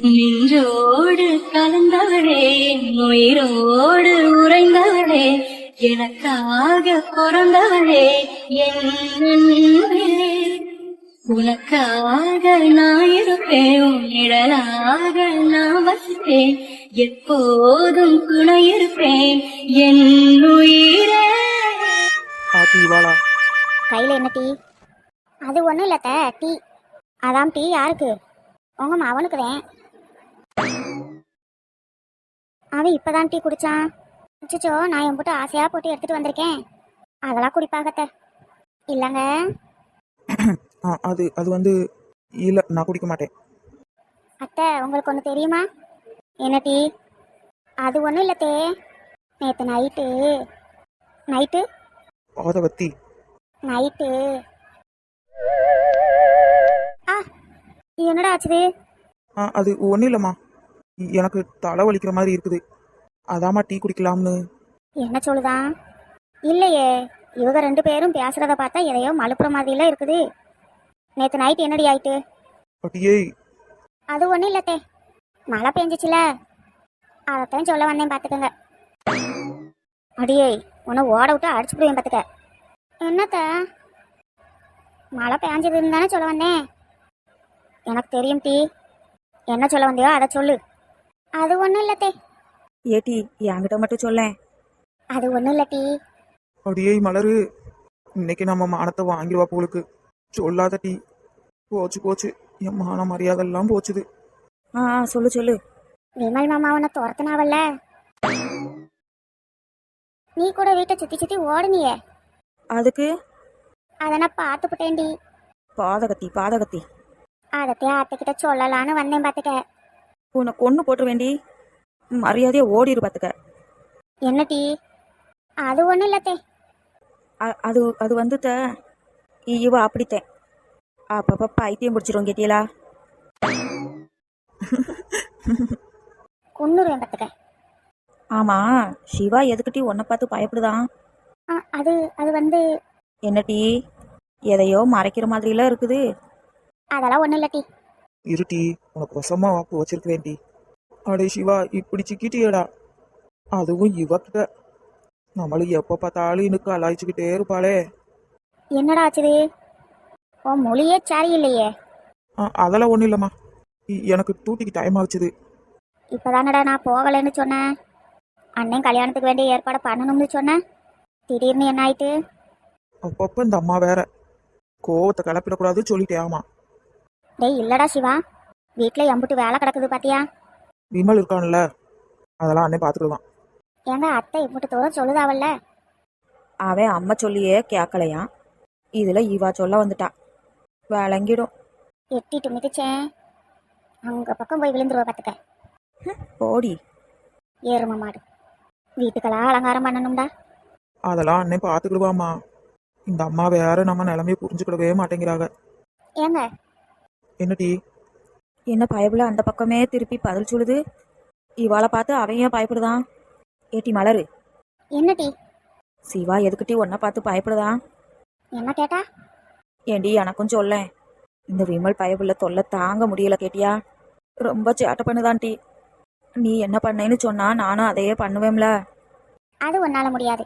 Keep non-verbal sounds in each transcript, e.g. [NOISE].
நின்றோடு கலந்தவளே உயிரோடு உறைந்தவளே எனக்காக பிறந்தவளே என் அன்பே. உனக்காக நான் இருப்பேன் உன் நிழலாக நான் வசிப்பேன் எப்போதும் துணை இருப்பேன் என் உயிரே. கையில் என்ன டீ? அது ஒன்றும் இல்லத்த டீ. அதான் டீ யாருக்கு? உங்க மவனுக்கு தான். அவன் இப்பதான் டீ குடிச்சான் அச்சச்சோ நான் என் போட்டு ஆசையா போட்டு எடுத்துட்டு வந்திருக்கேன். அதெல்லாம் குடிப்பாகத்த. இல்லைங்க. [CLEARS THROAT] அது அது வந்து இல்லை நான் குடிக்க மாட்டேன். அத்தை உங்களுக்கு ஒன்று தெரியுமா? என்ன டீ? அது ஒன்றும் இல்லத்தே. நேற்று நைட்டு நைட்டு? பாதவத்தி நைட்டு. ஆ என்னடா ஆச்சுது? அது ஒன்றும் இல்லைம்மா. எனக்கு தலை வலிக்கிற மாதிரி இருக்குது. அதாம்மா டீ குடிக்கலாம்னு. என்ன சொல்லுதான் இல்லையே. இவங்க ரெண்டு பேரும் பேசுறத பார்த்தா எதையோ மலுப்புற மாதிரிலாம் இருக்குது. நேற்று நைட் என்னடி ஆயிட்டு? அட்டியே அது ஒன்றும் இல்லத்தே. மழை பெஞ்சிச்சுல. அதைத்தான் சொல்ல வந்தேன் பார்த்துக்கங்க அடியே உன்னை ஓட விட்டு அடிச்சு போடுவேன் பார்த்துக்க என்னத்த? மழை பெஞ்சதுன்னு தானே சொல்ல வந்தேன். எனக்கு தெரியும் டீ. என்ன சொல்ல வந்தியோ அதை சொல்லு. அது ஒன்றும் இல்லத்தே ஏட்டி என்கிட்ட மட்டும் சொல்லேன். அது ஒன்றும் இல்லை டீ. அடியே மலரு. இன்னைக்கு நம்ம மானத்தை வாங்கிடுவா போலுக்கு. சொல்லாத டீ. போச்சு போச்சு. என் மான மரியாதை எல்லாம் போச்சுது. ஆ ஆ, சொல்லு சொல்லு. விமல் மாமா உன்னை துரத்துனாவல்ல. நீ கூட வீட்டை சுத்தி சுத்தி ஓடுனியே. அதுக்கு? அதை நான் பார்த்துப்புட்டேன்டி பாதகத்தி பாதகத்தி. அதத்தையும் அத்தைக்கிட்ட சொல்லலான்னு வந்தேன் பார்த்துக்க. உன்னை கொன்று போட்டு வேண்டி மரியாதையா ஓடிரு பார்த்துக்க என்ன டீ அது ஒன்றும் இல்லத்தே அது அது வந்து த இவ அப்படித்தேன் அப்பப்போ பைத்தியம் பிடிச்சிரும் கேட்டியலா? குன்னுருவேன் பார்த்துக்க ஆமா சிவா எதுக்கிட்டி உன்னை பார்த்து பயப்படுதான் அது அது வந்து என்னட்டி எதையோ மறைக்கிற மாதிரிலாம் இருக்குது. அதெல்லாம் ஒன்றும் இல்லை டீ இருட்டி உனக்கு வசமா வாக்கு வச்சிருக்கிறேன் டீ அடே சிவா இப்படி சிக்கிட்டியடா. அதுவும் இவக்கிட்ட. நம்மளும் எப்போ பார்த்தாலும் இன்னுக்கு அலாய்ச்சிக்கிட்டே இருப்பாளே. என்னடா ஆச்சுது? உன் மொழியே சரியில்லையே. ஆ, அதெல்லாம் ஒன்றும் இல்லைம்மா. எனக்கு டூட்டிக்கு டைம் ஆச்சுது. இப்போதானடா நான் போகலைன்னு சொன்னேன். அண்ணன் கல்யாணத்துக்கு வேண்டிய ஏற்பாடு பண்ணணும்னு சொன்னேன். திடீர்னு என்ன ஆயிட்டு? அப்பப்போ இந்த அம்மா வேற. கோவத்தை கிளப்பிடக்கூடாது சொல்லிட்டே ஆமா. டேய் இல்லடா சிவா. வீட்டில் எம்புட்டு வேலை கிடக்குது பாத்தியா? விமல் இருக்கான்ல. அதெல்லாம் அண்ணன் பார்த்துக்கிடுவான் ஏங்க அத்தை எம்புட்டு தூரம் சொல்லுதாவல்ல? அவன் அம்மா சொல்லியே கேட்கலையாம் இதுல இவா சொல்ல வந்துட்டா. விளங்கிடும். எட்டிட்டு மிதிச்சேன். அங்க பக்கம் போய் விழுந்துருவ பார்த்துக்க போடி. ஏறும மாடு. வீட்டுக்கெல்லாம் அலங்காரம் பண்ணணும்டா. அதெல்லாம் அண்ணன் பார்த்துக்கிடுவாம்மா இந்த அம்மா வேற நம்ம நிலைமையை புரிஞ்சுக்கிடவே மாட்டேங்கிறாங்க. ஏங்க என்ன டீ என்ன பயப்புல அந்த பக்கமே திருப்பி பதில் சொல்லுது. இவாளை பார்த்து அவன் ஏன் பயப்படுதான்? ஏட்டி மலரு. என்ன டீ சிவா எதுக்கிட்டி உன்னை பார்த்து பயப்படுதான் என்ன கேட்டா? ஏண்டி எனக்கும் சொல்லேன் இந்த விமல் பயப்புள்ள தொல்லை தாங்க முடியல கேட்டியா? ரொம்ப சேட்டை பண்ணுதான் டி நீ என்ன பண்ணேன்னு சொன்னா நானும் அதையே பண்ணுவேன்ல அது உன்னால முடியாது.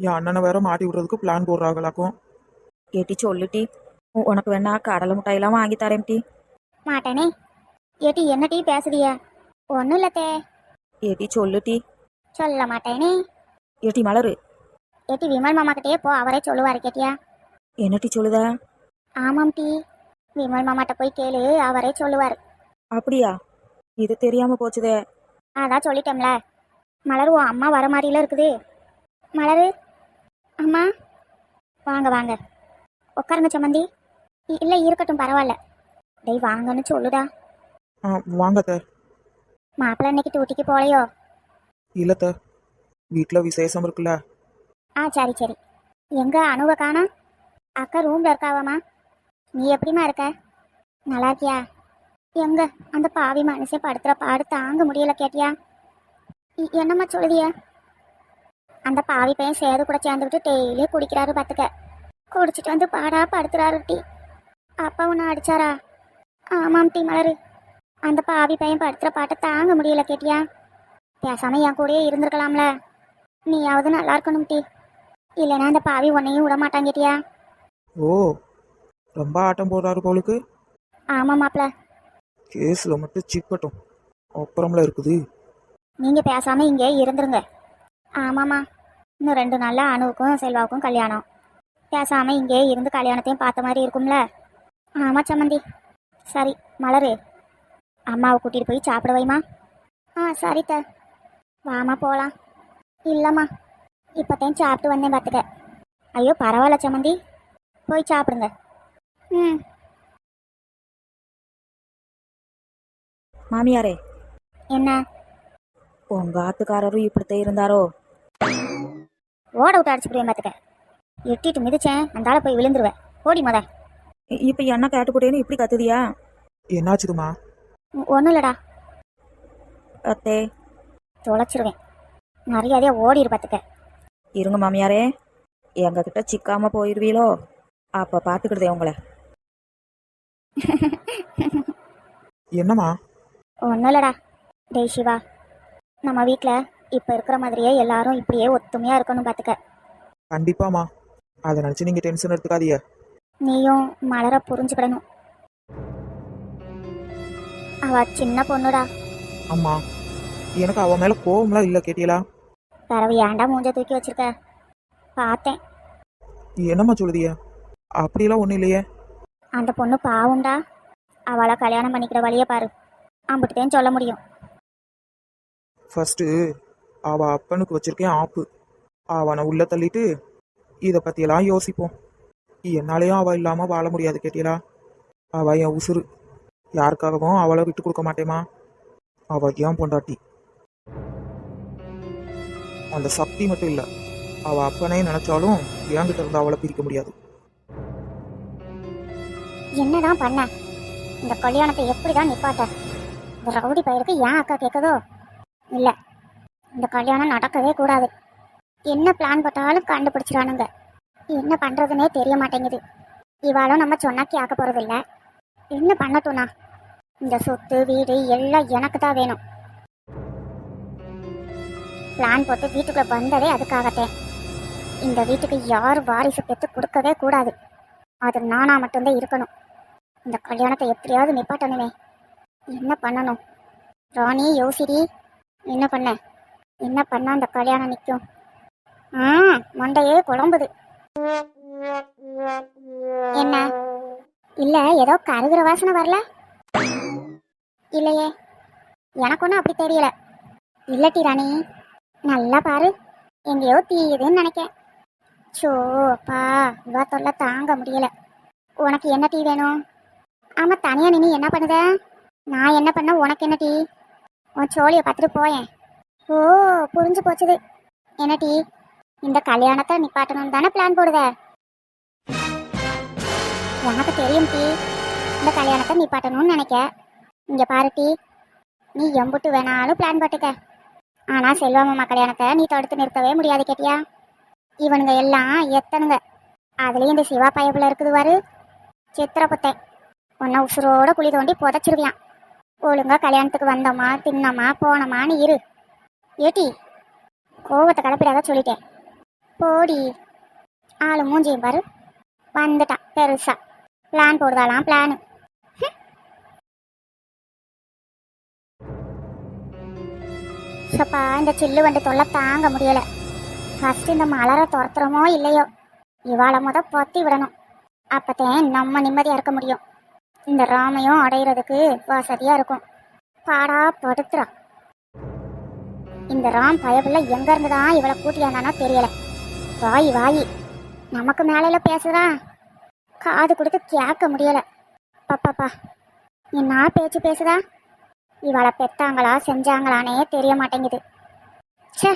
என் அண்ணனை வேற மாட்டி விடுறதுக்கு பிளான் போடுறாங்களாக்கும் ஏட்டி சொல்லுட்டி. உனக்கு வேணா கடலை மிட்டாயெல்லாம் வாங்கி தரேன் டி. மாட்டேனே. ஏட்டி என்ன டீ பேசுதிய? ஒன்றும் இல்லத்தே ஏட்டி சொல்லுட்டி சொல்ல மாட்டேனே. ஏட்டி மலரு. ஏட்டி விமல் மாமா கிட்டே போ அவரே சொல்லுவாரு கேட்டியா? என்னட்டி சொல்லுத? ஆமாம் டீ. விமல் மாமாட்ட போய் கேளு அவரே சொல்லுவார். அப்படியா? இது தெரியாம போச்சுதே. அதான் சொல்லிட்டோம்ல. மலர் உன் அம்மா வர மாதிரில இருக்குது. மலரு அம்மா. வாங்க வாங்க. உட்காருங்க சம்மந்தி இல்லை இருக்கட்டும் பரவாயில்ல டேய் வாங்கன்னு சொல்லுடா. ஆ வாங்கத்த மாப்பிள்ளை இன்னைக்கு டூட்டிக்கு போகலையோ இல்லத்த வீட்டில் விசேஷம் இருக்குல்ல. ஆ சரி சரி. எங்க அணுவை காணோம் அக்கா ரூம்ல இருக்காவாமா நீ எப்படிம்மா இருக்க? நல்லா இருக்கியா? எங்க? அந்த பாவி மனுஷன் படுத்துற பாடு தாங்க முடியல கேட்டியா? இ- என்னம்மா சொல்லுதிய? அந்த பாவி பையன் சேது கூட சேர்ந்துக்கிட்டு டெய்லி குடிக்கிறாரு பார்த்துக்க குடிச்சிட்டு வந்து பாடா படுத்துறாரு டி. அப்பா உன்னை அடிச்சாரா? ஆமாம் டி மலரு. அந்த பாவி பையன் படுத்துற பாட்டை தாங்க முடியல கேட்டியா? பேசாம என் கூடயே இருந்திருக்கலாம்ல. நீயாவது நல்லா இருக்கணும் டி. இல்லைன்னா அந்த பாவி உன்னையும் விட மாட்டான் கேட்டியா? ஓ ரொம்ப ஆட்டம் போடுறாரு போலுக்கு. ஆமா மாப்ள கேஸில் மட்டும் சிக்கட்டும். அப்புறம்ல இருக்குது. நீங்க பேசாம இங்கே இருந்துருங்க. ஆமாம்மா. இன்னும் ரெண்டு நாள்ல அணுவுக்கும் செல்வாவுக்கும் கல்யாணம். பேசாம இங்கே இருந்து கல்யாணத்தையும் பார்த்த மாதிரி இருக்கும்ல. ஆமா சம்மந்தி. சரி மலரு. அம்மாவை கூட்டிட்டு போய் சாப்பிட வைமா ஆ சரித்த வாமா போகலாம் இல்லைம்மா இப்போத்தையும் சாப்பிட்டு வந்தேன் பார்த்துக்க ஐயோ பரவாயில்ல சம்மந்தி. போய் சாப்பிடுங்க. ம். மாமியாரே. என்ன? உங்க ஆத்துக்காரரும் இப்படித்தான் இருந்தாரோ? ஓட விட்டு அடிச்சு போய் பார்த்துக்க எட்டிட்டு மிதிச்சேன் அந்த ஆளை போய் விழுந்துருவேன். ஓடி முத. இ- இப்ப என்ன கேட்டு போட்டேன்னு இப்படி கத்துதியா? என்னாச்சுதுமா ஒன்றும் இல்லடா அத்தே. தொலைச்சிருவேன். மரியாதையா ஓடிரு பார்த்துக்க இருங்க மாமியாரே. எங்க கிட்ட சிக்காம போயிருவீளோ? அப்ப பாத்துக்கிடுதே உங்களை. என்னம்மா? ஒன்றும் இல்லடா டேய் சிவா நம்ம வீட்டில் இப்போ இருக்கிற மாதிரியே எல்லாரும் இப்படியே ஒத்துமையாக இருக்கணும் பார்த்துக்க கண்டிப்பாம்மா. அதை நினச்சி நீங்கள் டென்ஷன் எடுத்துக்காதீங்க. நீயும் மலர புரிஞ்சுக்கிடணும். அவ சின்ன பொண்ணுடா. அம்மா எனக்கு அவன் மேலே கோவம்லாம் இல்லை கேட்டியலா பிறவு ஏன்டா மூஞ்ச தூக்கி வச்சிருக்க? பார்த்தேன். என்னம்மா சொல்லுதிய? அப்படியெல்லாம் ஒன்றும் இல்லையே. அந்த பொண்ணு பாவுண்டா. அவளை கல்யாணம் பண்ணிக்கிற வழியை பாரு. அம்பிட்டுதேன்னு சொல்ல முடியும். ஃபர்ஸ்ட்டு அவ அப்பனுக்கு வச்சிருக்கேன் ஆப்பு. அவனை உள்ள தள்ளிட்டு இதை பற்றியெல்லாம் யோசிப்போம். என்னாலேயும் அவள் இல்லாமல் வாழ முடியாது கேட்டியலா? அவள் என் உசுறு. யாருக்காகவும் அவளை விட்டு கொடுக்க மாட்டேமா அவள் ஏன் பொண்டாட்டி. அந்த சக்தி மட்டும் இல்லை அவள் அப்பனே நினச்சாலும் என்கிட்ட இருந்து அவளை பிரிக்க முடியாது. என்னதான் பண்ண? இந்த கல்யாணத்தை எப்படிதான் நிப்பாட்ட? இந்த ரவுடி பயிருக்கு ஏன் அக்கா கேட்குதோ? இல்லை இந்த கல்யாணம் நடக்கவே கூடாது. என்ன பிளான் போட்டாலும் கண்டுபிடிச்சிடானுங்க என்ன பண்றதுனே தெரிய மாட்டேங்குது. இவாளும் நம்ம சொன்னா கேட்க போறதில்ல. என்ன பண்ணட்டும்னா இந்த சொத்து வீடு எல்லாம் எனக்கு தான் வேணும். பிளான் போட்டு வீட்டுக்குள்ள வந்ததே அதுக்காகத்தேன் இந்த வீட்டுக்கு யார் வாரிசு பெற்று கொடுக்கவே கூடாது. அது நானா மட்டும்தான் இருக்கணும். இந்த கல்யாணத்தை எப்படியாவது நிப்பாட்டணுமே. என்ன பண்ணணும்? ராணி யோசிடி என்ன பண்ண? என்ன பண்ணால் அந்த கல்யாணம் நிற்கும் ஆ மண்டையே குழம்புது. என்ன? இல்ல ஏதோ கருகிற வாசனை வரல? இல்லையே. எனக்கு ஒன்றும் அப்படி தெரியல. இல்லட்டி ராணி நல்லா பாரு. எங்கேயோ தீயுதுன்னு நினைக்கேன். சோ அப்பா தொல்லை தாங்க முடியல. உனக்கு என்ன டீ வேணும்? ஆமா தனியா நின்று என்ன பண்ணுத? நான் என்ன பண்ண உனக்கு என்ன டீ உன் சோழியை பார்த்துட்டு போயேன். ஓ புரிஞ்சு போச்சுது. என்ன டீ இந்த கல்யாணத்தை நிப்பாட்டணும்னு தானே பிளான் போடுத? எனக்கு தெரியும் டீ. இந்த கல்யாணத்தை நிப்பாட்டணும்னு நினைக்க. இங்கே பாரு டீ. நீ எம்புட்டு வேணாலும் பிளான் போட்டுக்க. ஆனால் செல்வாமம்மா கல்யாணத்தை நீ தடுத்து நிறுத்தவே முடியாது கேட்டியா? இவனுங்க எல்லாம் எத்தனுங்க. அதுலேயும் இந்த சிவா பயப்பில் இருக்குது பாரு. சித்திரப்புத்தேன் உன்னை உசுரோட குழி தோண்டி புதைச்சிருவியான் ஒழுங்கா கல்யாணத்துக்கு வந்தோமா தின்னோமா போனோமான்னு இரு. ஏட்டி கோவத்தை கலப்பிடாத சொல்லிட்டேன். போடி. ஆளு மூஞ்சியும் பாரு. வந்துட்டான் பெருசா. பிளான் போடுதாலாம் பிளானு சப்பா இந்த சில்லு வண்டி தொல்லை தாங்க முடியல. ஃபர்ஸ்ட் இந்த மலரை துரத்துறோமோ இல்லையோ? இவாளை முத பொத்தி விடணும். அப்பத்தேன் நம்ம நிம்மதியா இருக்க முடியும். இந்த ராமையும் அடையிறதுக்கு வசதியா இருக்கும். பாடா படுத்துறா. இந்த ராம் பயபுள்ள எங்க இருந்துதான் இவளை கூட்டியாந்தானோ தெரியலை. வாய் வாய். நமக்கு மேலையில பேசுதா காது கொடுத்து கேட்க முடியல. பாப்பாப்பா என்ன பேச்சு பேசுதா? இவளை பெத்தாங்களா செஞ்சாங்களானே தெரிய மாட்டேங்குது. ச்சே.